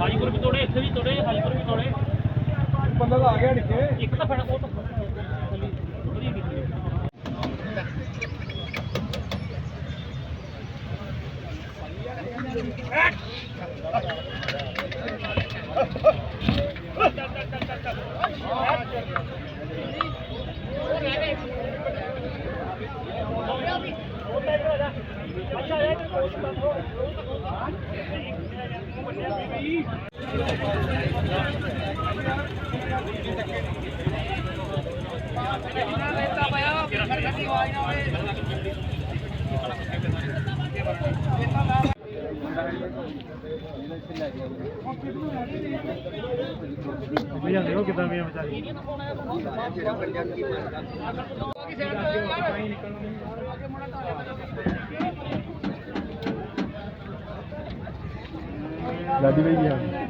ਹਾਜੀਪੁਰ ਵੀ ਤੋੜੇ ਇੱਥੇ ਵੀ ਤੋੜੇ ਹਾਜੀਪੁਰ ਵੀ ਤੋੜੇ। ਬੰਦਾ ਤਾਂ ਆ ਗਿਆ ਨਿੱਕੇ ਇੱਕ ਤਾਂ ਫੜ ਉਹ ਤਾਂ ਵਧੀਆ ਕੀਤੀ ਵੀ ਜਾਂਦੇ ਹੋ ਕਿਦਾਂ ਵੀ ਵਿਚਾਰੀ दादी भाई है।